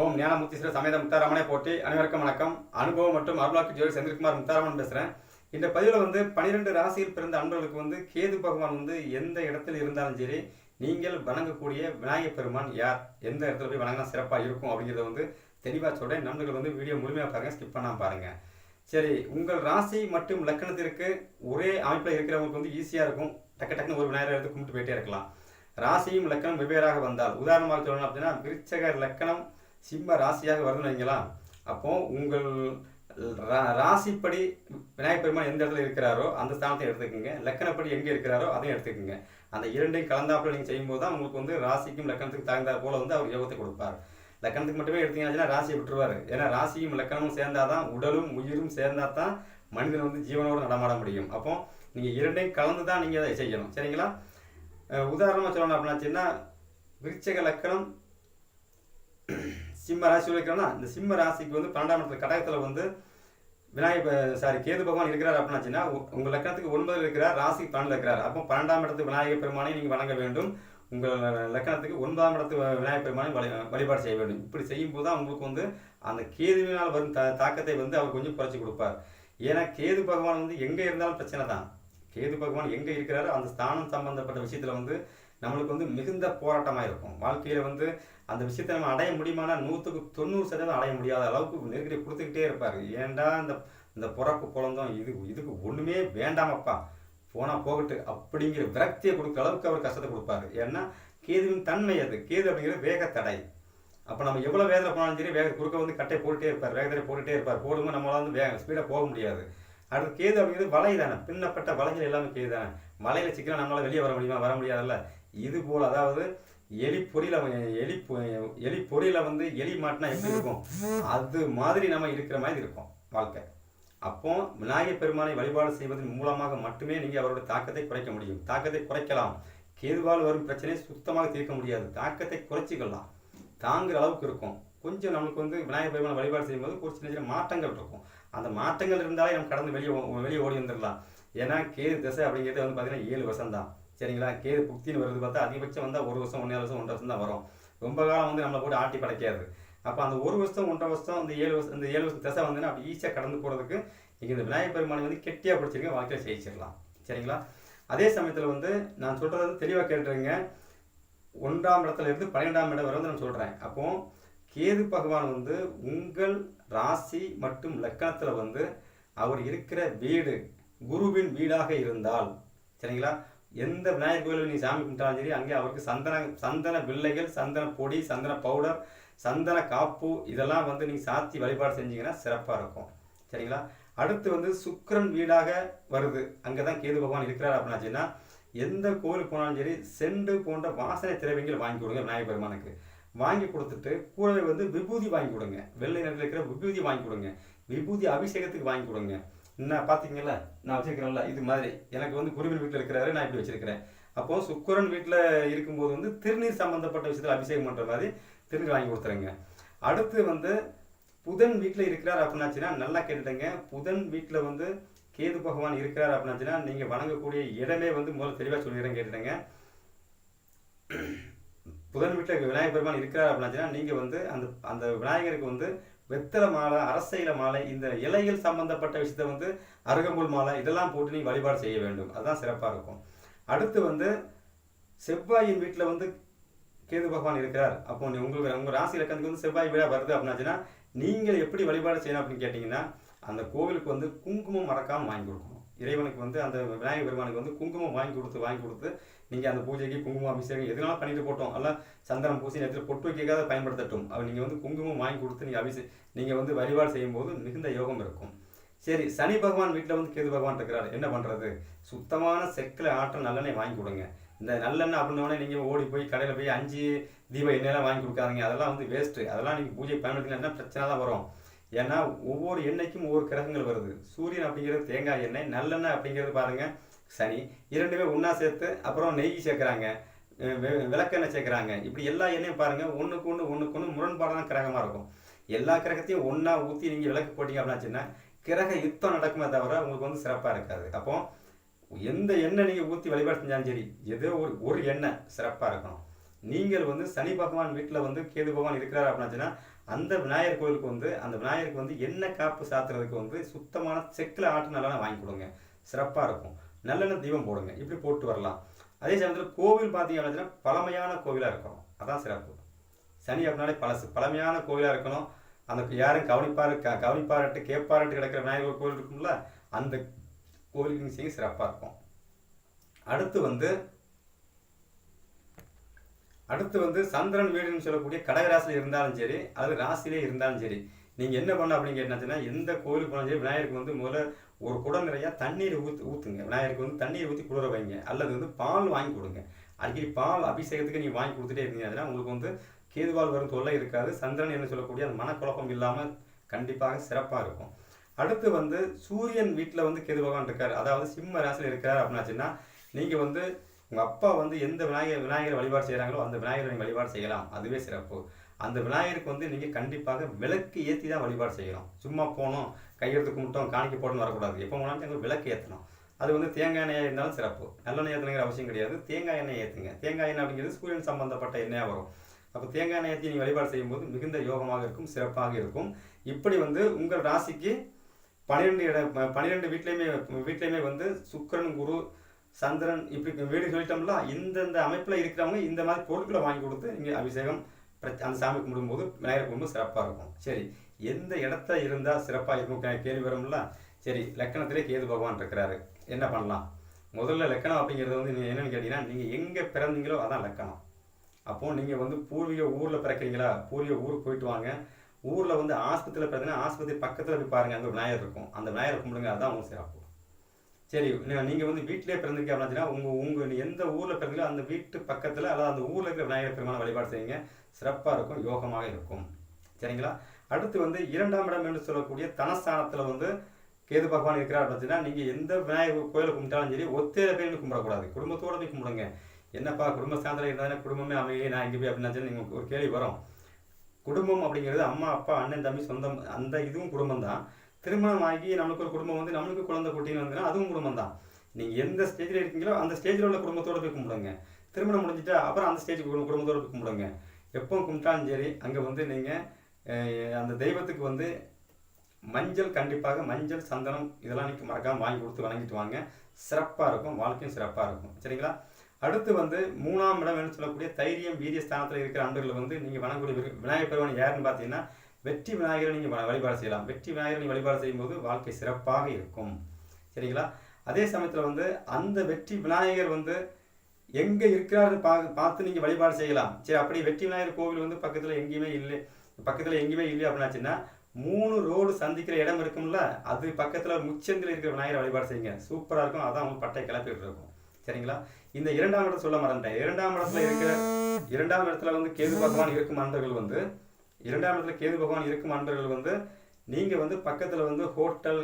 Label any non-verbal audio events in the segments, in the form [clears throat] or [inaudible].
ஓம் ஞானமுத்தீஸ்வர சமேத முத்தாராமனே போட்டி அனைவருக்கும் வணக்கம். அனுபவம் மற்றும் அருளாக்கு ஜோதி செந்தில்குமார் முத்தாராமன் பேசுகிறேன் இந்த பதிவில் வந்து பனிரெண்டு ராசியில் பிறந்த அன்பர்களுக்கு வந்து கேது பகவான் வந்து எந்த இடத்துல இருந்தாலும் சரி நீங்கள் வணங்கக்கூடிய விநாயகப் பெருமான் யார்? எந்த இடத்துல போய் வணங்கினா சிறப்பாக இருக்கும் அப்படிங்கிறத வந்து தெளிவாக சொல்கிறேன் நண்பர்கள் வந்து வீடியோ முழுமையாக பாருங்கள் ஸ்கிப் பண்ணாமல் பாருங்கள் சரி உங்கள் ராசி மற்றும் லக்கணத்திற்கு ஒரே அமைப்பில் இருக்கிறவங்களுக்கு வந்து ஈஸியாக இருக்கும். டக்கு டக்குன்னு ஒரு விநாயகர் எடுத்து கும்பிட்டு போயிட்டே இருக்கலாம். ராசியும் லக்கணம் வெவ்வேறாக வந்தால் உதாரணமாக சொல்லணும் அப்படின்னா விருச்சக லக்கணம் சிம்ம ராசியாக வருதுன்னு வைங்களா? அப்போது உங்கள் ரா- ராசிப்படி விநாயகர் பெருமான் எந்த இடத்துல இருக்கிறாரோ அந்த ஸ்தானத்தை எடுத்துக்கோங்க. லக்கணப்படி எங்கே இருக்கிறாரோ அதையும் எடுத்துக்கோங்க. அந்த இரண்டையும் கலந்தாப்புல நீங்கள் செய்யும்போது தான் உங்களுக்கு வந்து ராசிக்கும் லக்கணத்துக்கு தகுந்த போல வந்து அவர் யோகத்தை கொடுப்பார். லக்கணத்துக்கு மட்டுமே எடுத்தீங்கன்னா ராசியை விட்டுருவார். ஏன்னா ராசியும் லக்கணமும் சேர்ந்தாதான் உடலும் உயிரும் சேர்ந்தா தான் மனிதன் வந்து ஜீவனோடு நடமாட முடியும். அப்போ நீங்கள் இரண்டையும் கலந்து தான் நீங்கள் அதை செய்யணும். சரிங்களா? உதாரணமாக சொல்லணும் சொல்லணும் அப்படின்னாச்சுன்னா விருச்சக லக்கணம் சிம்ம ராசி இருக்கிறோம்னா இந்த சிம்ம ராசிக்கு வந்து பன்னெண்டாம் இடத்துல கடகத்தில் வந்து விநாயகர் சாரி கேது பகவான் இருக்கிறார் அப்படின்னாச்சுன்னா உங்கள் லக்கணத்துக்கு ஒன்பதில் இருக்கிறார் ராசி பன்னெண்டு இருக்கிறார். அப்போ பன்னெண்டாம் இடத்து விநாயகர் பெருமானை நீங்கள் வணங்க வேண்டும். உங்கள் லக்கணத்துக்கு ஒன்பதாம் இடத்து விநாயகர் பெருமானை வழி வழிபாடு செய்ய வேண்டும். இப்படி செய்யும்போது தான் உங்களுக்கு வந்து அந்த கேதுவினால் வரும் த தாக்கத்தை வந்து அவர் கொஞ்சம் குறைச்சி கொடுப்பார். ஏன்னா கேது பகவான் வந்து எங்கே இருந்தாலும் பிரச்சனை தான். கேது பகவான் எங்கே இருக்கிறாரோ அந்த ஸ்தானம் சம்பந்தப்பட்ட விஷயத்தில் வந்து நம்மளுக்கு வந்து மிகுந்த போராட்டமாக இருக்கும் வாழ்க்கையில் வந்து அந்த விஷயத்தை நம்ம அடைய முடியுமானா நூற்றுக்கு தொண்ணூறு சதவீதம் அடைய முடியாத அளவுக்கு நெருக்கடி கொடுத்துக்கிட்டே இருப்பார். ஏன்டா இந்த இந்த பிறப்பு குழந்தம் இது இதுக்கு ஒன்றுமே வேண்டாமப்பா. போனால் போகட்டு அப்படிங்கிற விரக்தியை கொடுக்குற அளவுக்கு அவர் கஷ்டத்தை கொடுப்பாரு. ஏன்னா கேதுவின் தன்மை அது. கேது அப்படிங்கிறது வேகத்தடை அப்போ நம்ம எவ்வளோ வேகத்தில் போனாலும் சரி வேக குறுக்க வந்து கட்டை போட்டுட்டே இருப்பார் வேகத்தை போட்டுகிட்டே இருப்பார். போடும்போது நம்மளால வந்து வேக ஸ்பீடாக போக முடியாது. அடுத்து கேது அப்படிங்கிறது வலை தானே. பின்னப்பட்ட வலைகள் எல்லாமே கேது தானே. மலையில் சிக்கலாம் நம்மளால் வெளியே வர முடியுமா? வர முடியாதுல்ல. இது போல் அதாவது எலி பொறியில எலி பொ- எலி பொறியில வந்து எலி மாட்டினா எப்படி இருக்கும்? அது மாதிரி நம்ம இருக்கிற மாதிரி இருக்கும் வாழ்க்கை. அப்போ விநாயகர் பெருமானை வழிபாடு செய்வதன் மூலமாக மட்டுமே நீங்கள் அவருடைய தாக்கத்தை குறைக்க முடியும். தாக்கத்தை குறைக்கலாம். கேதுவால் வரும் பிரச்சனையை சுத்தமாக தீர்க்க முடியாது. தாக்கத்தை குறைச்சிக்கலாம் தாங்குற அளவுக்கு இருக்கும். கொஞ்சம் நமக்கு வந்து விநாயகர் பெருமானை வழிபாடு செய்யும்போது ஒரு சின்ன சின்ன மாற்றங்கள் இருக்கும். அந்த மாற்றங்கள் இருந்தாலே நம்ம கடந்து வெளியே வெளியே ஓடி வந்துடலாம் ஏன்னா கேது திசை அப்படிங்கிறது வந்து பார்த்தீங்கன்னா ஏழு வருஷம் தான் சரிங்களா? கேது புக்தின்னு வருது பார்த்தா அதிகபட்சம் வந்தால் ஒரு வருஷம் ஒன்றே வருஷம் ஒன்றரை வருஷம் தான் வரும். ரொம்ப காலம் வந்து நம்மளை போட்டு ஆட்டி படைக்காது. அப்போ அந்த ஒரு வருஷம் ஒன்றரை வருஷம் அந்த ஏழு வருஷம் இந்த ஏழு வருஷம் திசை வந்து அப்படி ஈஸியாக கடந்து போகிறதுக்கு நீங்கள் இந்த விநாயகர் பெருமானை வந்து கெட்டியாக பிடிச்சிருங்க வாழ்க்கையில் ஜெயிச்சிடலாம். சரிங்களா? அதே சமயத்தில் வந்து நான் சொல்கிறது வந்து தெளிவாக கேட்டுருங்க. ஒன்றாம் இடத்துல இருந்து பன்னிரெண்டாம் இடம் வரை வந்து நான் சொல்கிறேன் அப்போ கேது பகவான் வந்து உங்கள் ராசி மற்றும் லக்கணத்தில் வந்து அவர் இருக்கிற வீடு குருவின் வீடாக இருந்தால் சரிங்களா? எந்த விநாயகர் கோயிலில் நீ சாமி கும்பிட்டாலும் சரி அங்கே அவருக்கு சந்தன சந்தன வில்லைகள் சந்தன பொடி சந்தன பவுடர் சந்தன காப்பு இதெல்லாம் வந்து நீங்கள் சாத்தி வழிபாடு செஞ்சீங்கன்னா சிறப்பாக இருக்கும். சரிங்களா? அடுத்து வந்து சுக்கரன் வீடாக வருது. அங்கே தான் கேது பகவான் இருக்கிறார் அப்படின்னாச்சுன்னா எந்த கோயிலுக்கு போனாலும் சரி செண்டு போன்ற வாசனை திரவியங்கள் வாங்கி கொடுங்க விநாயகர் பெருமானுக்கு. வாங்கி கொடுத்துட்டு கூடவே வந்து விபூதி வாங்கி கொடுங்க. வெள்ளை நிறத்தில் இருக்கிற விபூதி வாங்கி கொடுங்க. விபூதி அபிஷேகத்துக்கு வாங்கி கொடுங்க. என்ன பார்த்தீங்களா நான் வச்சிருக்கிறேன்ல இது மாதிரி. எனக்கு வந்து குருவின் வீட்டில் இருக்கிறாரு நான் இப்படி வச்சிருக்கிறேன். அப்போ சுக்கரன் வீட்டில் இருக்கும்போது வந்து திருநீர் சம்பந்தப்பட்ட விஷயத்தில் அபிஷேகம் பண்ணுற மாதிரி திருநீர் வாங்கி கொடுத்துருங்க அடுத்து வந்து புதன் வீட்டில் இருக்கிறார் அப்படின்னாச்சுன்னா நல்லா கேட்டுட்டேங்க. புதன் வீட்டில் வந்து கேது பகவான் இருக்கிறார் அப்படின்னாச்சுன்னா நீங்கள் வணங்கக்கூடிய இடமே வந்து முதல்ல தெளிவாக சொல்லிடுறேன் கேட்டுட்டேங்க. புதன் வீட்டில் விநாயகர் பெருமான் இருக்கிறார் அப்படின்னாச்சுன்னா நீங்கள் வந்து அந்த அந்த விநாயகருக்கு வந்து வெத்தலை மாலை அரசையில மாலை இந்த இலைகள் சம்பந்தப்பட்ட விஷயத்த வந்து அருகம்புல் மாலை இதெல்லாம் போட்டு நீங்கள் வழிபாடு செய்ய வேண்டும். அதுதான் சிறப்பாக இருக்கும். அடுத்து வந்து செவ்வாயின் வீட்டில் வந்து கேது பகவான் இருக்கிறார். அப்போ நீ உங்களுக்கு உங்கள் ராசி இலக்கணத்துக்கு வந்து செவ்வாய் வீடாக வருது அப்படின்னாச்சுன்னா நீங்கள் எப்படி வழிபாடு செய்யணும் அப்படின்னு கேட்டிங்கன்னா அந்த கோவிலுக்கு வந்து குங்குமம் மறக்காமல் வாங்கி கொடுக்கணும். இறைவனுக்கு வந்து அந்த விநாயகர் பெருமானுக்கு வந்து குங்குமம் வாங்கி கொடுத்து வாங்கி கொடுத்து நீங்கள் அந்த பூஜைக்கு குங்குமம் அபிஷேகம் எதனால பண்ணிட்டு போட்டோம்? அல்ல சந்தனம் பூசி நேரத்தில் பொட்டு வைக்காத பயன்படுத்தட்டும். அவர் நீங்கள் வந்து குங்குமம் வாங்கி கொடுத்து நீங்கள் அபிஷே நீங்கள் வந்து வழிபாடு செய்யும்போது மிகுந்த யோகம் இருக்கும். சரி சனி பகவான் வீட்டில் வந்து கேது பகவான் இருக்கிறார். என்ன பண்ணுறது சுத்தமான செக்கில் ஆற்றல் நல்லெண்ணெய் வாங்கி கொடுங்க. இந்த நல்லெண்ணெய் அப்படின்னோடனே நீங்கள் ஓடி போய் கடையில் போய் அஞ்சு தீப எண்ணெயெல்லாம் வாங்கி கொடுக்காதீங்க. அதெல்லாம் வந்து வேஸ்ட்டு அதெல்லாம் நீங்கள் பூஜை பயன்படுத்தினா பிரச்சனை தான் வரும். ஏன்னா ஒவ்வொரு எண்ணெய்க்கும் ஒவ்வொரு கிரகங்கள் வருது. சூரியன் அப்படிங்கிறது தேங்காய் எண்ணெய் நல்லெண்ணெய் அப்படிங்கிறது பாருங்கள் சனி இரண்டுமே ஒன்றா சேர்த்து அப்புறம் நெய் சேர்க்குறாங்க. விளக்கெண்ணெய் சேர்க்குறாங்க. இப்படி எல்லா எண்ணெயும் பாருங்கள் ஒன்றுக்கு ஒன்று ஒன்றுக்கு ஒன்று முரண்பாடான கிரகமாக இருக்கும். எல்லா கிரகத்தையும் ஒன்றா ஊற்றி நீங்கள் விளக்கு போட்டீங்க அப்படின்னாச்சுன்னா கிரக யுத்தம் நடக்குமே தவிர உங்களுக்கு வந்து சிறப்பாக இருக்காது. அப்போ எந்த எண்ணெய் நீங்கள் ஊற்றி வழிபாடு செஞ்சாலும் சரி ஏதோ ஒரு ஒரு எண்ணெய் சிறப்பாக இருக்கணும். நீங்கள் வந்து சனி பகவான் வீட்டில் வந்து கேது பகவான் இருக்கிறார் அப்படின்னாச்சுன்னா அந்த விநாயகர் கோயிலுக்கு வந்து அந்த விநாயகருக்கு வந்து எண்ணெய் காப்பு சாத்துறதுக்கு வந்து சுத்தமான செக்கில் ஆட்டு நல்லா வாங்கி கொடுங்க. சிறப்பாக இருக்கும். நல்லெண்ணெய் தீபம் போடுங்க. இப்படி போட்டு வரலாம். அதே சமயத்தில் கோவில் பார்த்தீங்க அப்படின்னா பழமையான கோவிலாக இருக்கணும். அதான் சிறப்பு. சனி அப்படின்னாலே பழசு. பழமையான கோவிலாக இருக்கணும். அந்த யாரும் கவனிப்பாரு க கவனிப்பாரட்டு கேட்பாரட்டு கிடக்கிற விநாயகர் கோவில் இருக்கும்ல அந்த கோவிலுக்கு நீங்கள் செய்ய சிறப்பாக இருக்கும். அடுத்து வந்து அடுத்து வந்து சந்திரன் வீடுன்னு சொல்லக்கூடிய கடகராசியில் இருந்தாலும் சரி அல்லது ராசியிலே இருந்தாலும் சரி நீங்கள் என்ன பண்ண அப்படின்னு கேட்டாச்சுன்னா எந்த கோயிலுக்கு போனாலும் சரி விநாயகருக்கு வந்து முதல்ல ஒரு குடம் நிறையா தண்ணீர் ஊற்று ஊற்றுங்க விநாயகருக்கு வந்து தண்ணீர் ஊற்றி குளிர வைங்க. அல்லது வந்து பால் வாங்கி கொடுங்க. அடிக்கடி பால் அபிஷேகத்துக்கு நீங்கள் வாங்கி கொடுத்துட்டே இருந்தீங்க. அதனால் உங்களுக்கு வந்து கேதுவால் வரும் தொல்லை இருக்காது. சந்திரன் என்ன சொல்லக்கூடிய அந்த மனக்குழப்பம் இல்லாமல் கண்டிப்பாக சிறப்பாக இருக்கும். அடுத்து வந்து சூரியன் வீட்டில் வந்து கேது பகவான் இருக்கார். அதாவது சிம்ம ராசியில் இருக்கார் அப்படின்னாச்சுன்னா நீங்கள் வந்து உங்கள் அப்பா வந்து எந்த விநாயகர் விநாயகர் வழிபாடு செய்கிறாங்களோ அந்த விநாயகரை நீங்கள் வழிபாடு செய்யலாம். அதுவே சிறப்பு. அந்த விநாயகருக்கு வந்து நீங்கள் கண்டிப்பாக விளக்கு ஏற்றி தான் வழிபாடு செய்யணும். சும்மா போனோம் கையெழுத்து கும்பிட்டோம் காணிக்க போடணும் வரக்கூடாது. எப்போ போனாலும் விளக்கு ஏற்றணும் அது வந்து தேங்காய் எண்ணெயாக இருந்தாலும் சிறப்பு. நல்லெண்ணெய் ஏற்றணுங்கிற அவசியம் கிடையாது. தேங்காய் எண்ணெய் ஏற்றுங்க தேங்காய் எண்ணெய் அப்படிங்கிறது சூரியன் சம்பந்தப்பட்ட எண்ணெயாக வரும். அப்போ தேங்காய் எண்ணெய் ஏற்றி நீங்கள் வழிபாடு செய்யும்போது மிகுந்த யோகமாக இருக்கும் சிறப்பாக இருக்கும். இப்படி வந்து உங்கள் ராசிக்கு பன்னிரெண்டு இட பன்னிரெண்டு வீட்லேயுமே வீட்லேயுமே வந்து சுக்கிரன் குரு சந்திரன் இப்படி வீடு சொல்லிட்டோம்ல இந்தந்த அமைப்பில் இருக்கிறவங்க இந்த மாதிரி பொருட்களை வாங்கி கொடுத்து இங்கே அபிஷேகம் அந்த சாமி கும்பிடும்போது விநாயகர் கும்பிடும் சிறப்பாக இருக்கும். சரி எந்த இடத்த இருந்தால் சிறப்பாக இருக்கும்? கேள்வி வரும்ல சரி லக்கணத்திலே கேது பகவான் இருக்கிறாரு. என்ன பண்ணலாம்? முதல்ல லக்கணம் அப்படிங்கிறது வந்து நீங்கள் என்னென்னு கேட்டிங்கன்னா நீங்கள் எங்கே பிறந்தீங்களோ அதான் லக்கணம். அப்போது நீங்கள் வந்து பூர்வீக ஊரில் பிறக்கிறீங்களா? பூர்வீக ஊருக்கு போயிட்டு வாங்க. ஊரில் வந்து ஆஸ்பத்திரியில் பிறந்தீங்கன்னா ஆஸ்பத்திரி பக்கத்தில் போய் பாருங்கள் அங்கே விநாயகர் இருக்கும். அந்த விநாயகர் கும்பிடுங்க அதுதான் உங்களுக்கு சிறப்பு. சரி நீங்கள் நீங்க வந்து வீட்டிலே பிறந்திருக்கீங்க அப்படின்னா உங்க உங்க நீ எந்த ஊர்ல பிறந்தீங்களோ அந்த வீட்டு பக்கத்துல அதாவது அந்த ஊர்ல இருக்கிற விநாயகர் பெருமான வழிபாடு செய்யுங்க. சிறப்பா இருக்கும் யோகமாக இருக்கும். சரிங்களா? அடுத்து வந்து இரண்டாம் இடம் என்று சொல்லக்கூடிய தனஸ்தானத்துல வந்து கேது பகவான் இருக்கிறார் பார்த்தீங்கன்னா நீங்க எந்த விநாயகர் கோயிலை கும்பிட்டாலும் சரி ஒத்தையில பேர் கும்பிடக்கூடாது. குடும்பத்தோடு போய் கும்பிடுங்க. என்னப்பா குடும்பஸ்தானத்தில் இருந்தாலும் குடும்பமே அமையே நான் இங்கே போய் அப்படின்னா நீங்க ஒரு கேள்வி வரும். குடும்பம் அப்படிங்கிறது அம்மா அப்பா அண்ணன் தம்பி சொந்தம் அந்த இதுவும் குடும்பம் தான் திருமணம் ஆகி நம்மளுக்கு ஒரு குடும்பம் வந்து நம்மளுக்கு குழந்தை குட்டின்னு வந்துன்னா அதுவும் குடும்பம் தான் நீங்கள் எந்த ஸ்டேஜில் இருக்கீங்களோ அந்த ஸ்டேஜில் உள்ள குடும்பத்தோட போய் கும்பிடுங்க. திருமணம் முடிஞ்சிட்டா அப்புறம் அந்த ஸ்டேஜுக்கு குடும்பத்தோட போய் கும்பிடுங்க. எப்போ கும்பிட்டாலும் சரி அங்கே வந்து நீங்கள் அந்த தெய்வத்துக்கு வந்து மஞ்சள் கண்டிப்பாக மஞ்சள் சந்தனம் இதெல்லாம் நீங்கள் மறக்காமல் வாங்கி கொடுத்து வணங்கிட்டு வாங்க. சிறப்பாக இருக்கும் வாழ்க்கையும் சிறப்பாக இருக்கும். சரிங்களா? அடுத்து வந்து மூணாம் இடம் என்று சொல்லக்கூடிய தைரியம் வீரிய ஸ்தானத்தில் இருக்கிற அன்பர்கள் வந்து நீங்கள் வணங்கக்கூடிய விரு- விநாயகர் பெருமான் யாருன்னு பார்த்தீங்கன்னா வெற்றி விநாயகரை நீங்கள் வழிபாடு செய்யலாம். வெற்றி விநாயகரை நீங்கள் வழிபாடு செய்யும்போது வாழ்க்கை சிறப்பாக இருக்கும். சரிங்களா? அதே சமயத்தில் வந்து அந்த வெற்றி விநாயகர் வந்து எங்கே இருக்கிறாரு பா பார்த்து நீங்கள் வழிபாடு செய்யலாம். சரி அப்படி வெற்றி விநாயகர் கோவில் வந்து பக்கத்தில் எங்கேயுமே இல்லை. பக்கத்தில் எங்கேயுமே இல்லை அப்படின்னாச்சுன்னா மூணு ரோடு சந்திக்கிற இடம் இருக்கும்ல அது பக்கத்தில் முச்சந்தில் இருக்கிற விநாயகரை வழிபாடு செய்யுங்க. சூப்பராக இருக்கும். அதான் உங்களுக்கு பட்டை கிளப்பிட்டு இருக்கும். சரிங்களா? இந்த இரண்டாம் இடம் சொல்ல மறந்துட்டேன். இரண்டாம் இடத்துல இருக்கிற இரண்டாம் இடத்துல வந்து கேது பகவான் இருக்கும் அன்பர்கள் வந்து இரண்டாம் இடத்துல கேது பகவான் இருக்கும் அன்பர்கள் வந்து நீங்கள் வந்து பக்கத்தில் வந்து ஹோட்டல்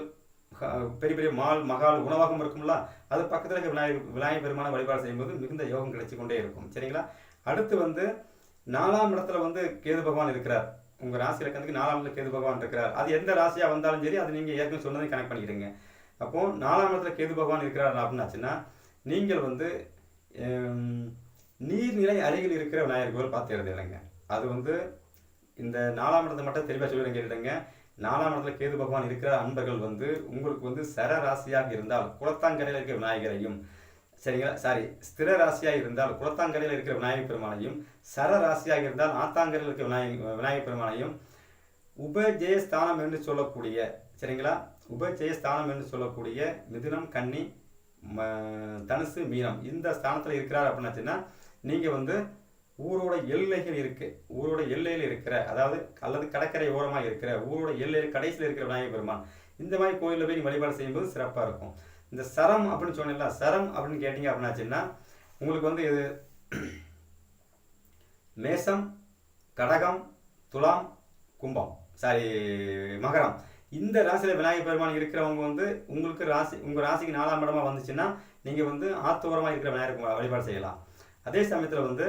ஹ- பெரிய பெரிய மால் மகால் உணவகம் இருக்கும்ல அது பக்கத்தில் இருக்க விநாயகர் விநாயகர் பெருமான வழிபாடு செய்யும்போது மிகுந்த யோகம் கிடைச்சி கொண்டே இருக்கும். சரிங்களா? அடுத்து வந்து நாலாம் இடத்துல வந்து கேது பகவான் இருக்கிறார். உங்கள் ராசி இலக்கணத்துக்கு நாலாம் இடத்துல கேது பகவான் இருக்கிறார். அது எந்த ராசியாக வந்தாலும் சரி அது நீங்கள் ஏற்கனவே சொன்னதையும் கனெக்ட் பண்ணிடுங்க அப்போது நாலாம் இடத்துல கேது பகவான் இருக்கிறார் அப்படின்னாச்சுன்னா நீங்கள் வந்து நீர்நிலை அருகில் இருக்கிற விநாயகர் கோவில் பார்த்து எழுதிடுங்க அது வந்து இந்த நாலாம் இடத்தை மட்டும் தெளிவாக சொல்லுறேன் கேட்டுடுங்க நாலாம் இடத்துல கேது பகவான் இருக்கிற அன்பர்கள் வந்து உங்களுக்கு வந்து சர ராசியாக இருந்தால் குளத்தாங்கரையில் இருக்கிற விநாயகரையும் சரிங்களா? சாரி ஸ்திர ராசியாக இருந்தால் குளத்தாங்கரையில் இருக்கிற விநாயகர் பெருமானையும் சர ராசியாக இருந்தால் ஆத்தாங்கரையில் இருக்கிற விநாயகர் விநாயகர் பெருமானையும் உபஜெயஸ்தானம் என்று சொல்லக்கூடிய சரிங்களா? உபஜெயஸ்தானம் என்று சொல்லக்கூடிய மிதுனம் கன்னி ம- தனுசு மீனம் இந்த ஸ்தானத்தில் இருக்கிறார் அப்படின்னாச்சுன்னா நீங்கள் வந்து ஊரோட எல்லைகள் இருக்கு. ஊரோட எல்லையில் இருக்கிற அதாவது அல்லது கடற்கரை ஓரமாக இருக்கிற ஊரோட எல்லையில் கடைசியில் இருக்கிற விநாயகர் பெருமான். இந்த மாதிரி கோயிலில் போய் நீ வழிபாடு செய்யும்போது சிறப்பாக இருக்கும். இந்த சரம் அப்படின்னு சொன்னீங்களா சரம் அப்படின்னு கேட்டிங்க அப்படின்னாச்சுன்னா உங்களுக்கு வந்து இது [clears throat] மேசம் கடகம் துலாம் கும்பம். சாரி மகரம். இந்த ராசியில் விநாயகர் பெருமான் இருக்கிறவங்க வந்து உங்களுக்கு ராசி உங்கள் ராசிக்கு நாலாம் இடமா வந்துச்சுன்னா நீங்கள் வந்து ஆத்தோரமாக இருக்கிற விநாயகர் வழிபாடு செய்யலாம். அதே சமயத்தில் வந்து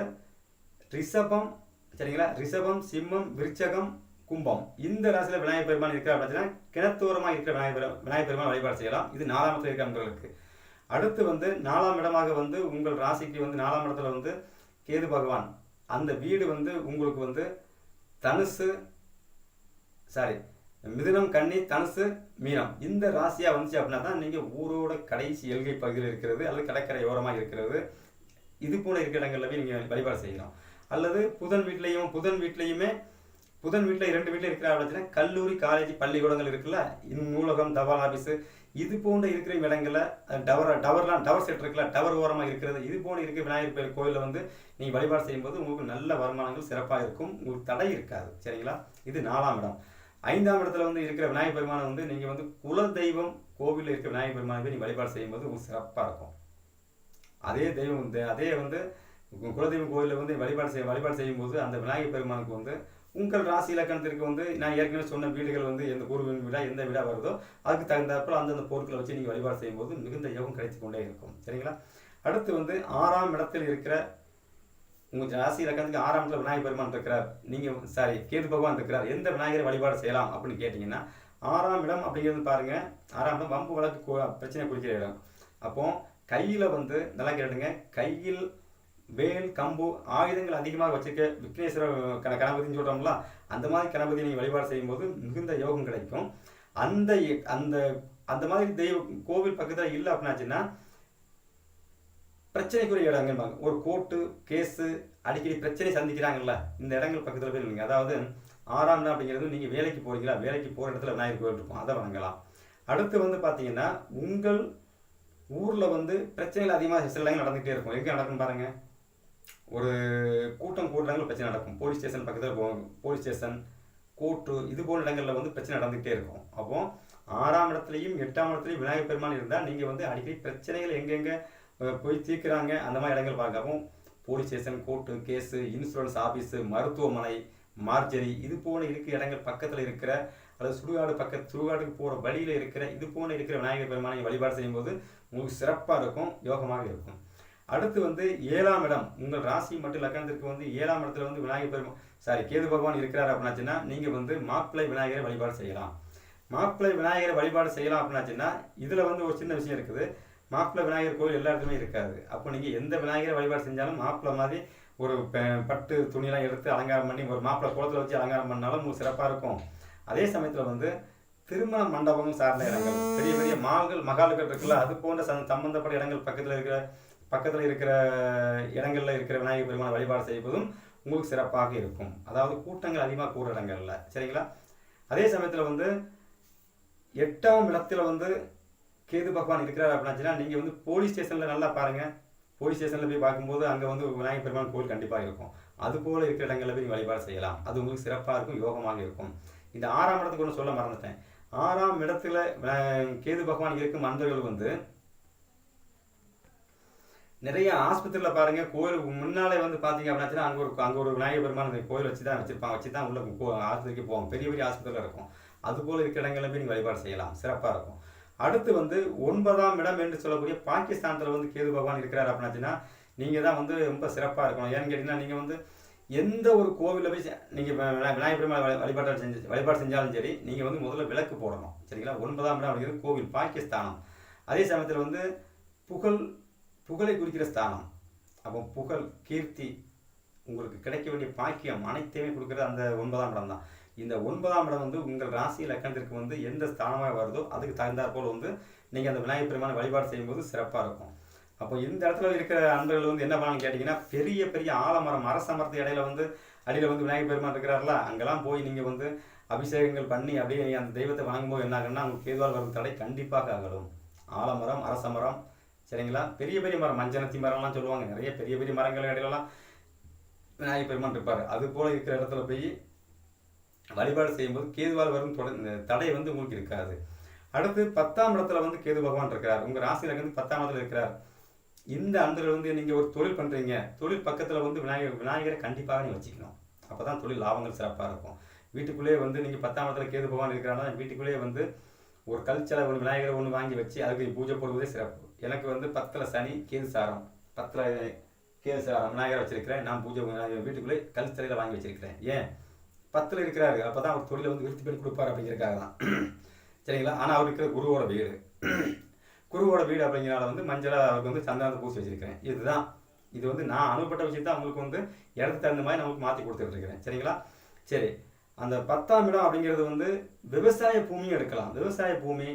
ரிஷபம் சரிங்களா? ரிஷபம் சிம்மம் விருச்சகம் கும்பம். இந்த ராசியில் விநாயகர் பெருமான் இருக்கிற அப்படின்னா கிணத்தோரமாக இருக்கிற விநாயகர் விநாயகர் பெருமான் வழிபாடு செய்யலாம். இது நாலாம் இடத்துல இருக்கிற நண்பர்களுக்கு அடுத்து வந்து நாலாம் இடமாக வந்து உங்கள் ராசிக்கு வந்து நாலாம் இடத்துல வந்து கேது பகவான். அந்த வீடு வந்து உங்களுக்கு வந்து தனுசு சாரி மிதுனம் கன்னி தனுசு மீனம். இந்த ராசியாக வந்துச்சு அப்படின்னா தான் நீங்கள் ஊரோட கடைசி எல்கை பகுதியில் இருக்கிறது அல்லது கடற்கரை ஓரமாக இருக்கிறது. இது போல இருக்கிற இடங்களில் போய் வழிபாடு செய்யலாம். அல்லது புதன் வீட்லேயும் புதன் வீட்லேயுமே புதன் வீட்டில் இரண்டு வீட்டில் இருக்கிற அப்படின்னா கல்லூரி காலேஜ் பள்ளிக்கூடங்கள் இருக்குல்ல நூலகம் தபால் ஆஃபீஸு இது போன்ற இருக்கிற இடங்களில் டவர் டவர்லாம் டவர் செட் இருக்குல்ல டவர் ஓரமாக இருக்கிறது இது போன்ற இருக்கிற விநாயகர் கோயில் கோயிலில் வந்து நீங்கள் வழிபாடு செய்யும்போது உங்களுக்கு நல்ல வருமானங்கள் சிறப்பாக இருக்கும். உங்களுக்கு தடை இருக்காது. சரிங்களா? இது நாலாம் இடம். ஐந்தாம் இடத்துல வந்து இருக்கிற விநாயகர் பெருமானை வந்து நீங்கள் வந்து குல தெய்வம் கோவிலில் இருக்கிற விநாயகர் பெருமானை நீங்கள் வழிபாடு செய்யும்போது உங்களுக்கு சிறப்பாக இருக்கும். அதே தெய்வம் வந்து அதே வந்து குலதெய்வம் கோயிலில் வந்து வழிபாடு செய்ய வழிபாடு செய்யும்போது அந்த விநாயகர் பெருமானுக்கு வந்து உங்கள் ராசி இலக்கணத்திற்கு வந்து நான் ஏற்கனவே சொன்ன வீடுகள் வந்து எந்த பூர்வீக விழா எந்த விழா வருதோ அதுக்கு தகுந்தாப்புல அந்தந்த பொருட்களை வச்சு நீங்கள் வழிபாடு செய்யும்போது மிகுந்த யோகம் கிடைத்து கொண்டே இருக்கும். சரிங்களா? அடுத்து வந்து ஆறாம் இடத்தில் இருக்கிற உங்கள் ராசி இலக்கணத்துக்கு ஆறாம் இடத்துல விநாயகர் பெருமான் இருக்கிறார். நீங்கள் சாரி கேது பகவான் இருக்கிறார். எந்த விநாயகரை வழிபாடு செய்யலாம் அப்படின்னு கேட்டிங்கன்னா ஆறாம் இடம் அப்படிங்கிறது பாருங்கள் ஆறாம் இடம் வம்பு வழக்கு பிரச்சனை குறிக்கிற இடம். அப்போ கையில் வந்து நல்லா கேட்டுங்க கையில் வேல் கம்பு ஆயுதங்கள் அதிகமாக வச்சிருக்க விக்னேஸ்வர கண கணபதினு சொல்கிறோம்ல அந்த மாதிரி கணபதி நீங்கள் வழிபாடு செய்யும்போது மிகுந்த யோகம் கிடைக்கும். அந்த அந்த அந்த மாதிரி தெய்வ கோவில் பக்கத்தில் இல்லை அப்படின்னாச்சுன்னா பிரச்சனைக்குரிய இடங்கள்பாங்க ஒரு கோர்ட்டு கேஸு அடிக்கடி பிரச்சனை சந்திக்கிறாங்கல்ல இந்த இடங்கள் பக்கத்தில் போய் இல்லைங்க அதாவது ஆறாம் நாள் அப்படிங்கிறது நீங்கள் வேலைக்கு போகிறீங்களா வேலைக்கு போகிற இடத்துல விநாயகர் கோயில் இருக்கும். அதை வணங்கலாம். அடுத்து வந்து பார்த்தீங்கன்னா உங்கள் ஊரில் வந்து பிரச்சனைகள் அதிகமாக சில இடங்கள் நடந்துகிட்டே இருக்கும். எங்கே நடக்கும் பாருங்கள் ஒரு கூட்டம் கூடுறாங்க பிரச்சனை நடக்கும். போலீஸ் ஸ்டேஷன் பக்கத்தில் போகும் போலீஸ் ஸ்டேஷன் கூட்டு இது போன்ற இடங்களில் வந்து பிரச்சனை நடந்துகிட்டே இருக்கும். அப்போ ஆறாம் இடத்துலையும் எட்டாம் இடத்துலையும் விநாயகர் பெருமான் இருந்தால் நீங்கள் வந்து அடிக்கடி பிரச்சனைகள் எங்கெங்கே போய் தீர்க்குறாங்க அந்த மாதிரி இடங்கள் பார்க்கவும் police station court case insurance office மருத்துவமனை மார்ஜரி இது போல இருக்கிற இடங்கள் பக்கத்தில் இருக்கிற அல்லது சுடுகாடு பக்க சுடுகாடுக்கு போகிற வழியில் இருக்கிற இது போல இருக்கிற விநாயகர் பெருமானை வழிபாடு செய்யும்போது உங்களுக்கு சிறப்பாக இருக்கும் யோகமாக இருக்கும். அடுத்து வந்து ஏழாம் இடம். உங்கள் ராசி மற்றும் லக்கணத்திற்கு வந்து ஏழாம் இடத்துல வந்து விநாயகர் பெருமான் சாரி கேது பகவான் இருக்கிறார் அப்படின்னாச்சுன்னா நீங்கள் வந்து மாப்பிள்ளை விநாயகரை வழிபாடு செய்யலாம். மாப்பிள்ளை விநாயகரை வழிபாடு செய்யலாம் அப்படின்னாச்சுன்னா இதில் வந்து ஒரு சின்ன விஷயம் இருக்குது. மாப்பிள்ளை விநாயகர் கோயில் எல்லா இடத்துலையும் இருக்காது. அப்போ நீங்கள் எந்த விநாயகரை வழிபாடு செஞ்சாலும் மாப்பிள்ளை மாதிரி ஒரு ப- பட்டு துணியெல்லாம் எடுத்து அலங்காரம் பண்ணி ஒரு மாப்பிள்ளை குளத்துல வச்சு அலங்காரம் பண்ணாலும் உங்களுக்கு சிறப்பாக இருக்கும். அதே சமயத்தில் வந்து திருமண மண்டபம் சார்ந்த இடங்கள். பெரிய பெரிய மால்கள் மகால்கள் இருக்குல்ல அது போன்ற சம்பந்தப்பட்ட இடங்கள் பக்கத்தில் இருக்கிற பக்கத்தில் இருக்கிற இடங்களில் இருக்கிற விநாயகர் பெருமான வழிபாடு செய்வதும் உங்களுக்கு சிறப்பாக இருக்கும். அதாவது கூட்டங்கள் அதிகமாக கூடுற இடங்களில் சரிங்களா? அதே சமயத்தில் வந்து எட்டாம் இடத்துல வந்து கேது பகவான் இருக்கிறார் அப்படின்னாச்சுன்னா நீங்கள் வந்து போலீஸ் ஸ்டேஷனில் நல்லா பாருங்கள் போலீஸ் ஸ்டேஷனில் போய் பார்க்கும்போது அங்கே வந்து விநாயகர் பெருமான் கோயில் கண்டிப்பாக இருக்கும். அது போல் இருக்கிற இடங்களில் போய் வழிபாடு செய்யலாம். அது உங்களுக்கு சிறப்பாக இருக்கும் யோகமாக இருக்கும். இந்த ஆறாம் இடத்துக்கு ஒன்று சொல்ல மறந்துட்டேன். ஆறாம் இடத்துல கேது பகவான் இருக்கும் அன்பர்கள் வந்து நிறைய ஆஸ்பத்திரியில் பாருங்க கோயிலுக்கு முன்னாலே வந்து பார்த்தீங்க அப்படின்னா அங்கே ஒரு அங்கே ஒரு விநாயகர் பெருமான் கோயில் வச்சு தான் வச்சிருப்பாங்க. வச்சு தான் உள்ள கோ- ஆஸ்பத்திரிக்கு போவோம் பெரிய பெரிய ஆஸ்பத்திரியில் இருக்கும். அதுபோல் இருக்கிற இடங்களில் போய் நீங்கள் வழிபாடு செய்யலாம். சிறப்பாக இருக்கும். அடுத்து வந்து ஒன்பதாம் இடம் என்று சொல்லக்கூடிய பாகிஸ்தானத்தில் வந்து கேது பகவான் இருக்கிறார் அப்படின்னாச்சுன்னா நீங்கள் தான் வந்து ரொம்ப சிறப்பாக இருக்கணும். ஏன்னு கேட்டிங்கன்னா நீங்கள் வந்து எந்த ஒரு கோவிலில் போய் நீங்கள் விநாயகர் பெருமாள் வழி- செஞ்சு வழிபாடு செஞ்சாலும் சரி நீங்கள் வந்து முதல்ல விளக்கு போடணும். சரிங்களா? ஒன்பதாம் இடம் அப்படிங்கிறது கோவில் பாகிஸ்தானம். அதே சமயத்தில் வந்து புகழ் புகழை குறிக்கிற ஸ்தானம். அப்போ புகழ் கீர்த்தி உங்களுக்கு கிடைக்க வேண்டிய பாக்கியம் அனைத்தையுமே கொடுக்குறது அந்த ஒன்பதாம் இடம் தான். இந்த ஒன்பதாம் இடம் வந்து உங்கள் ராசி லக்கணத்திற்கு வந்து எந்த ஸ்தானமாக வருதோ அதுக்கு தகுந்தாற் போல் வந்து நீங்கள் அந்த விநாயகர் பெருமான வழிபாடு செய்யும்போது சிறப்பாக இருக்கும். அப்போ இந்த இடத்துல இருக்கிற அன்பர்கள் வந்து என்ன பண்ணலாம்னு கேட்டிங்கன்னா பெரிய பெரிய ஆலமரம் அரச மரத்து இடையில வந்து அடியில் வந்து விநாயகர் பெருமான் இருக்கிறார்ல அங்கெல்லாம் போய் நீங்கள் வந்து அபிஷேகங்கள் பண்ணி அப்படியே நீங்கள் அந்த தெய்வத்தை வணங்கும்போது என்ன ஆகுன்னா உங்களுக்கு கேதுவால் வரும் தடை கண்டிப்பாக அகலும். ஆலமரம் அரச மரம் சரிங்களா? பெரிய பெரிய மரம் மஞ்சனத்தி மரம்லாம் சொல்லுவாங்க. நிறைய பெரிய பெரிய மரங்கள் இடையிலலாம் விநாயகர் பெருமான் இருப்பார். அது போல் இருக்கிற இடத்துல போய் வழிபாடு செய்யும்போது கேதுவால் வரும் தொட- இந்த தடை வந்து உங்களுக்கு இருக்காது. அடுத்து பத்தாம் இடத்துல வந்து கேது பகவான் இருக்கிறார். உங்கள் ராசியில் வந்து பத்தாம் இடத்துல இருக்கிறார். இந்த அன்பர்கள் வந்து நீங்கள் ஒரு தொழில் பண்ணுறீங்க தொழில் பக்கத்தில் வந்து விநாயகர் விநாயகரை கண்டிப்பாக நீ வச்சுக்கணும். அப்போ தான் தொழில் லாபங்கள் சிறப்பாக இருக்கும். வீட்டுக்குள்ளேயே வந்து நீங்கள் பத்தாம் இடத்துல கேது பகவான் இருக்கிறாங்கன்னா வீட்டுக்குள்ளேயே வந்து ஒரு கல்ச்சரை ஒன்று விநாயகரை ஒன்று வாங்கி வச்சு அதுக்கு பூஜை போடுவதே சிறப்பு. எனக்கு வந்து பத்தில் சனி கேது சாரம். பத்தில் கேது சாரம் விநாயகர் வச்சிருக்கிறேன். நான் பூஜை வீட்டுக்குள்ளே கல் சிலையில வாங்கி வச்சிருக்கிறேன். ஏன்? பத்தில் இருக்கிறாரு. அப்பதான் அவர் தொழிலை வந்து விருத்தி பண்ணி கொடுப்பாரு அப்படிங்கிறக்காக தான். சரிங்களா? ஆனால் அவர் இருக்கிற குருவோட வீடு. குருவோட வீடு அப்படிங்கிறனால வந்து மஞ்சளை அவருக்கு வந்து சந்தனத்தை பூசி வச்சிருக்கிறேன். இதுதான். இது வந்து நான் அனுப்பப்பட்ட விஷயத்தை அவங்களுக்கு வந்து இடத்துக்கு தகுந்த மாதிரி நமக்கு மாற்றி கொடுத்துட்டு இருக்கிறேன். சரிங்களா? சரி. அந்த பத்தாம் இடம் அப்படிங்கிறது வந்து விவசாய பூமியும் எடுக்கலாம். விவசாய பூமி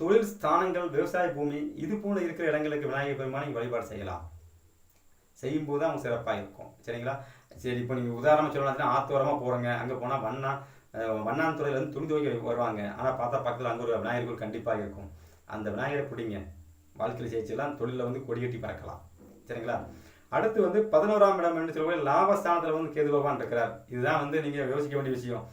தொழில் ஸ்தானங்கள் விவசாய பூமி இது போல இருக்கிற இடங்களுக்கு விநாயகர் பெருமானை வழிபாடு செய்யலாம். செய்யும்போது அவங்க சிறப்பாக இருக்கும். சரிங்களா? சரி இப்போ நீங்கள் உதாரணமாக சொல்லணும்னா ஆத்தோரமாக போகிறோங்க அங்கே போனால் வண்ணா அஹ் துணி துவைக்க வருவாங்க. ஆனால் பார்த்தா பக்கத்தில் அங்கே ஒரு விநாயகர் கோயில் கண்டிப்பாக இருக்கும். அந்த விநாயகரை பிடிங்க. வாழ்க்கையில் ஜெயிச்செல்லாம் தொழிலில் வந்து கொடி கட்டி பறக்கலாம். சரிங்களா? அடுத்து வந்து பதினோராம் இடம் என்று சொல்லும்போது லாபஸ்தானத்தில் வந்து கேது பகவான் இருக்கிறார். இதுதான் வந்து நீங்கள் யோசிக்க வேண்டிய விஷயம்.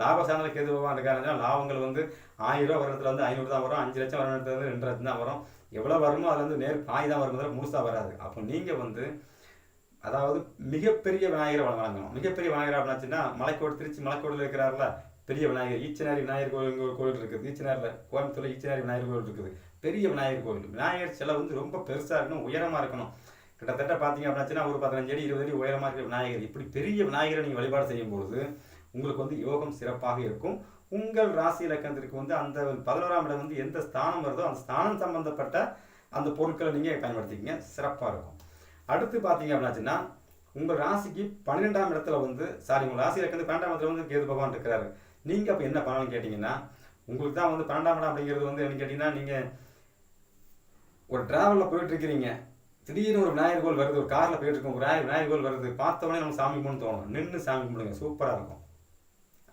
லாபஸ்தானத்தில் கேது பகவான் இருக்காருன்னா லாபங்கள் வந்து ஆயிரம் ரூபா வரத்துல வந்து ஐநூறு தான் வரும் அஞ்சு லட்சம் வரத்துல வந்து ரெண்டு லட்சம் தான் வரும். எவ்வளோ வருமோ அதில் வந்து நேர் பாய் தான் வரும் தவிர முழுசாக வராது. அப்போ நீங்கள் வந்து அதாவது மிகப்பெரிய விநாயகரை வழங்கணும். மிகப்பெரிய விநாயகர் அப்படின்னாச்சுன்னா மலைக்கோடு திருச்சி மலைக்கோடில் இருக்கிறார்ல பெரிய விநாயகர் ஈச்சனாரி விநாயகர் கோயில் ஒரு கோயில் இருக்குது. ஈச்சனாரில் கோயம்புத்தூரில் ஈச்சனாரி விநாயகர் கோயில் இருக்குது. பெரிய விநாயகர் கோயில். விநாயகர் சிலை வந்து ரொம்ப பெருசாக இருக்கணும் உயரமாக இருக்கணும். கிட்டத்தட்ட பார்த்தீங்க அப்படின்னாச்சுன்னா ஒரு பதினஞ்சு அடி இருபது அடி உயரமாக இருக்கிற விநாயகர். இப்படி பெரிய விநாயகரை நீங்கள் வழிபாடு செய்யும் உங்களுக்கு வந்து யோகம் சிறப்பாக இருக்கும். உங்கள் ராசி இலக்கணத்திற்கு வந்து அந்த பதினோராம் இடம் வந்து எந்த ஸ்தானம் வருதோ அந்த ஸ்தானம் சம்பந்தப்பட்ட அந்த பொருட்களை நீங்கள் பயன்படுத்திக்கிங்க. சிறப்பாக இருக்கும். அடுத்து பார்த்தீங்க அப்படின்னாச்சுன்னா உங்கள் ராசிக்கு பன்னிரெண்டாம் இடத்துல வந்து சாரி உங்கள் ராசி இலக்கணத்து பன்னெண்டாம் இடத்துல வந்து கேது பகவான் இருக்கிறாரு. நீங்கள் அப்போ என்ன பண்ணணும்னு கேட்டிங்கன்னா உங்களுக்கு தான் வந்து பன்னெண்டாம் இடம் அப்படிங்கிறது வந்து என்ன கேட்டிங்கன்னா நீங்கள் ஒரு டிராவலில் போயிட்டு இருக்கிறீங்க. திடீர்னு ஒரு விநாயகர் கோல் வருது ஒரு காரில் போயிட்டு இருக்கோம் ஒரு விநாயகர் கோல் வருது பார்த்தோன்னே நம்ம சாமி கும்பிட்டு தோணும். நின்று சாமி கும்பிடுங்க. சூப்பராக இருக்கும்.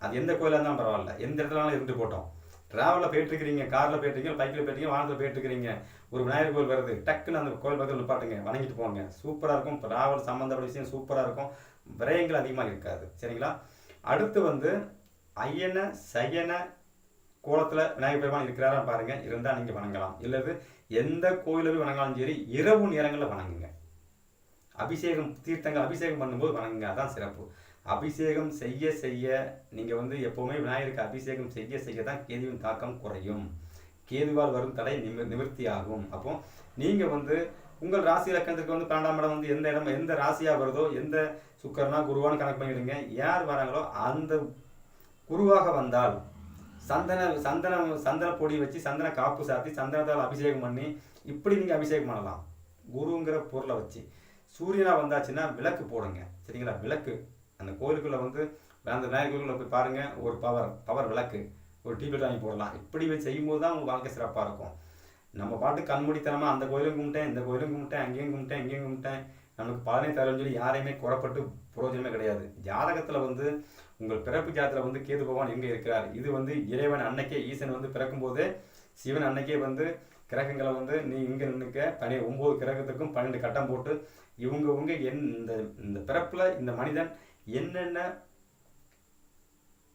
அது எந்த கோயிலாக இருந்தாலும் பரவாயில்ல. எந்த இடத்துலனாலும் இருந்து போட்டோம். ட்ராவலில் போயிட்டுருக்கிறீங்க காரில் போயிட்டுருக்கீங்க பைக்கில் போயிட்டுருக்கீங்க வாகனத்தில் போயிட்டு இருக்கிறீங்க ஒரு விநாயகர் கோயில் வருது டக்குன்னு அந்த கோயில் பக்கத்தில் நிப்பாட்டுங்க வணங்கிட்டு போங்க. சூப்பராக இருக்கும். ட்ராவல் சம்மந்தப்பட்ட விஷயம் சூப்பராக இருக்கும். விரயங்கள் அதிகமாக இருக்காது. சரிங்களா? அடுத்து வந்து ஐயன சயன கோலத்தில் விநாயகர் பெருமான் இருக்கிறாரா பாருங்க. இருந்தால் நீங்கள் வணங்கலாம். இல்லது எந்த கோயிலில் போய் சரி இரவு நேரங்களில் வணங்குங்க. அபிஷேகம் தீர்த்தங்கள் அபிஷேகம் பண்ணும்போது வணங்குங்க. அதான் சிறப்பு. அபிஷேகம் செய்ய செய்ய நீங்கள் வந்து எப்போவுமே விநாயகருக்கு அபிஷேகம் செய்ய செய்ய தான் கேதுவின் தாக்கம் குறையும். கேதுவால் வரும் தடை நிமி நிவர்த்தி ஆகும் அப்போ நீங்கள் வந்து உங்கள் ராசி இலக்கணத்துக்கு வந்து பன்னெண்டாம் இடம் வந்து எந்த இடம் எந்த ராசியாக வருதோ எந்த சுக்கரனா குருவான்னு கணக்கு பண்ணிடுங்க. யார் வராங்களோ அந்த குருவாக வந்தால் சந்தன சந்தனம் சந்தன பொடி வச்சு சந்தன காப்பு சாத்தி சந்தனத்தால் அபிஷேகம் பண்ணி இப்படி நீங்கள் அபிஷேகம் பண்ணலாம். குருங்கிற பொருளை வச்சு. சூரியனா வந்தாச்சுன்னா விளக்கு போடுங்க. சரிங்களா? விளக்கு. அந்த கோயிலுக்குள்ளே வந்து அந்த விநாயகர் கோயிலுக்குள்ள போய் பாருங்கள் ஒரு பவர் பவர் விளக்கு ஒரு டியூப்லைட் வாங்கி போடலாம். இப்படி வச்சு செய்யும்போது தான் உங்கள் வாழ்க்கை சிறப்பாக இருக்கும். நம்ம பாட்டு கண்மூடித்தனமாக அந்த கோயிலும் கும்பிட்டேன் இந்த கோயிலும் கும்பிட்டேன் அங்கேயும் கும்பிட்டேன் இங்கேயும் கும்பிட்டேன் நமக்கு பலனே தரணும்னு சொல்லி யாரையுமே குறப்பட்டு புரோஜனமே கிடையாது. ஜாதகத்தில் வந்து உங்கள் பிறப்பு ஜாதத்தில் வந்து கேது பகவான் எங்கே இருக்கிறார்? இது வந்து இறைவன் அன்னைக்கே ஈசன் வந்து பிறக்கும்போது சிவன் அன்னைக்கே வந்து கிரகங்களை வந்து நீ இங்கே நின்றுக்க பனி ஒம்பது கிரகத்துக்கும் பன்னெண்டு கட்டம் போட்டு இவங்க என் இந்த இந்த பிறப்பில் இந்த மனிதன் என்னென்ன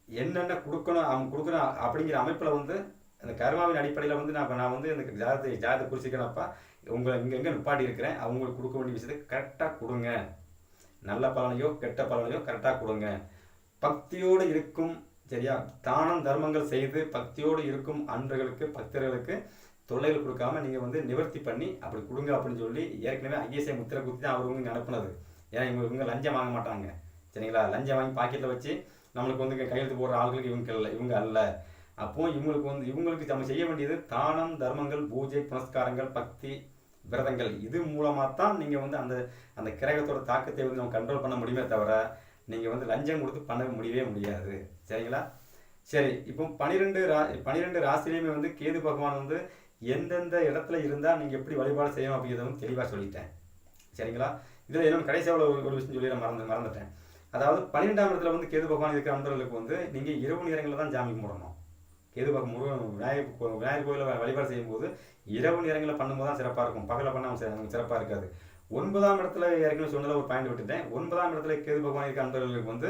என்னென்ன கொடுக்கணும் அவன் கொடுக்கணும் அப்படிங்கிற அமைப்பில் வந்து அந்த கர்மாவின் அடிப்படையில் வந்து நான் நான் வந்து எனக்கு ஜாதத்தை ஜாதத்தை குறிச்சிக்கிறப்ப உங்களை இங்கே எங்கே நிப்பாட்டி இருக்கிறேன் அவங்களுக்கு கொடுக்க வேண்டிய விஷயத்தை கரெக்டாக கொடுங்க. நல்ல பலனையோ கெட்ட பலனையோ கரெக்டாக கொடுங்க. பக்தியோடு இருக்கும் சரியா? தானம் தர்மங்கள் செய்து பக்தியோடு இருக்கும் அன்பர்களுக்கு பக்தர்களுக்கு தொல்லைகள் கொடுக்காம நீங்கள் வந்து நிவர்த்தி பண்ணி அப்படி கொடுங்க அப்படின்னு சொல்லி ஏற்கனவே ஐஎஸ்ஐ முத்திரை குத்தி தான் அவர் இங்கே அனுப்புனது. ஏன்னா இவங்க இவங்க லஞ்சம் வாங்க மாட்டாங்க. சரிங்களா? லஞ்சம் வாங்கி பாக்கெட்டில் வச்சு நம்மளுக்கு வந்து கையெழுத்து போடுற ஆளுகளுக்கு இவங்க இல்லை இவங்க அல்ல. அப்போ இவங்களுக்கு வந்து இவங்களுக்கு நம்ம செய்ய வேண்டியது தானம் தர்மங்கள் பூஜை புனஸ்காரங்கள் பக்தி விரதங்கள். இது மூலமாக தான் நீங்கள் வந்து அந்த அந்த கிரகத்தோட தாக்கத்தை வந்து நம்ம கண்ட்ரோல் பண்ண முடியுமே தவிர நீங்கள் வந்து லஞ்சம் கொடுத்து பண்ண முடியவே முடியாது. சரிங்களா? சரி இப்போ பனிரெண்டு ரா பனிரெண்டு ராசிலையுமே வந்து கேது பகவான் வந்து எந்தெந்த இடத்துல இருந்தால் நீங்கள் எப்படி வழிபாடு செய்யணும் அப்படிங்கிறத வந்து தெளிவாக சொல்லிட்டேன். சரிங்களா? இதில் இன்னும் கடைசியாக ஒரு விஷயம் சொல்லி நான் மறந்து மறந்துட்டேன். அதாவது பன்னிரெண்டாம் இடத்துல வந்து கேது பகவான் இருக்கிற அன்பர்களுக்கு வந்து நீங்கள் இரவு நேரங்களில் தான் ஜாமி கும்பிடணும் கேது பகவான் முருகன் விநாயகர் விநாயகர் கோயிலில் வழிபாடு செய்யும்போது இரவு நேரங்களில் பண்ணும்போது தான் சிறப்பாக இருக்கும். பகலில் பண்ணாமல் சிறப்பாக இருக்காது. ஒன்பதாம் இடத்துல ஏற்கனவே சொன்னதில் ஒரு பாயிண்ட் விட்டுட்டேன். ஒன்பதாம் இடத்துல கேது பகவான் இருக்கிற அன்பர்களுக்கு வந்து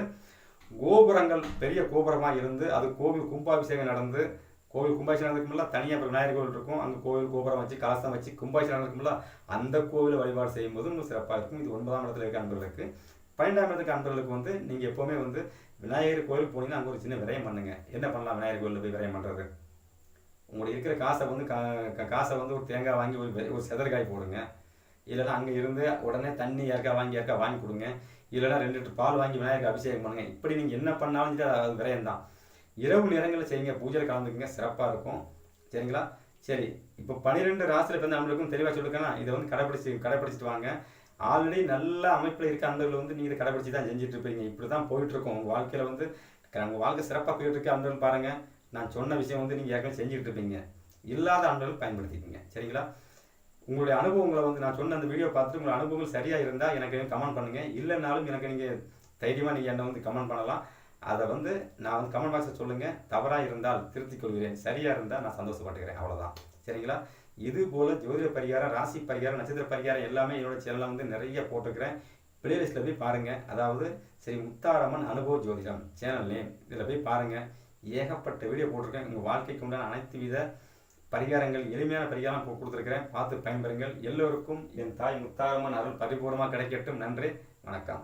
கோபுரங்கள் பெரிய கோபுரமாக இருந்து அது கோவில் கும்பாபிஷேகம் நடந்து கோவில் கும்பாபிஷேகம் நடக்கும்ல தனியாக அப்புறம் விநாயகர் கோவில் இருக்கும். அங்கே கோவில் கோபுரம் வச்சு கலசம் வச்சு கும்பாபிஷேகம் நடக்கும்ல அந்த கோவிலை வழிபாடு செய்யும்போது உங்களுக்கு சிறப்பாக இருக்கும். இது ஒன்பதாம் இடத்துல இருக்க அன்பர்களுக்கு பன்னெண்டாம் இடத்துக்கு அன்பர்களுக்கு வந்து நீங்கள் எப்போவுமே வந்து விநாயகர் கோயில் போனீங்கன்னா அங்கே ஒரு சின்ன விரயம் பண்ணுங்க. என்ன பண்ணலாம் விநாயகர் கோயிலில் போய் விரயம் பண்ணுறது உங்களுக்கு இருக்கிற காசை வந்து கா காசை வந்து ஒரு தேங்காய் வாங்கி ஒரு ஒரு செதற்காய் போடுங்க. இல்லைன்னா அங்கே இருந்து உடனே தண்ணி யாருக்கா வாங்கி யாருக்கா வாங்கி கொடுங்க. இல்லைன்னா ரெண்டு லிட்டர் பால் வாங்கி விநாயகருக்கு அபிஷேகம் பண்ணுங்க. இப்படி நீங்கள் என்ன பண்ணாலும் சரி அது விரயம் தான். இரவு நேரங்களில் செய்யுங்க. பூஜையில் கலந்துக்குங்க. சிறப்பாக இருக்கும். சரிங்களா? சரி. இப்போ பன்னிரெண்டு ராசியில் பிறந்த நம்மளுக்கும் தெளிவாக சொல்லிருக்கேன்னா இதை வந்து கடைப்பிடிச்சி கடைப்பிடிச்சிட்டு வாங்க. ஆல்ரெடி நல்ல அமைப்பில் இருக்க அந்தவர்கள் வந்து நீங்கள் கடைபிடிச்சி தான் செஞ்சுட்டு இருப்பீங்க. இப்படி தான் போயிட்டுருக்கோம். உங்கள் வாழ்க்கையில் வந்து உங்கள் வாழ்க்கை சிறப்பாக போயிட்டு இருக்கு அன்பர்கள் பாருங்கள் நான் சொன்ன விஷயம் வந்து நீங்கள் ஏற்கனவே செஞ்சுட்டு இருப்பீங்க. இல்லாத அன்பர்கள் பயன்படுத்திக்கிங்க சரிங்களா? உங்களுடைய அனுபவங்களை வந்து நான் சொன்ன அந்த வீடியோ பார்த்துட்டு உங்களுடைய அனுபவங்கள் சரியாக இருந்தால் எனக்கு கமெண்ட் பண்ணுங்கள் இல்லைனாலும் எனக்கு நீங்கள் தைரியமாக நீங்கள் என்னை வந்து கமெண்ட் பண்ணலாம். அதை வந்து நான் வந்து கமெண்ட் பாக்ஸில் சொல்லுங்கள் தவறாக இருந்தால் திருத்திக் கொள்கிறேன். சரியாக இருந்தால் நான் சந்தோஷப்பட்டுக்கிறேன். அவ்வளோதான் சரிங்களா? இது போல் ஜோதிட பரிகாரம் ராசி பரிகாரம் நட்சத்திர பரிகாரம் எல்லாமே என்னோட சேனலில் வந்து நிறைய போட்டிருக்கிறேன். பிளேலிஸ்ட்டில் போய் பாருங்கள் அதாவது சரி முத்தாரம்மன் அனுபவ ஜோதிடம் சேனல் நேம் இதில் போய் பாருங்கள் ஏகப்பட்ட வீடியோ போட்டிருக்கேன். உங்கள் வாழ்க்கைக்கு உண்டான அனைத்து வித பரிகாரங்கள் எளிமையான பரிகாரம் போ கொடுத்துருக்கிறேன். பார்த்து பயன்பெறுங்கள். எல்லோருக்கும் என் தாய் முத்தாரம்மன் அருள் பரிபூர்ணமாக கிடைக்கட்டும். நன்றி. வணக்கம்.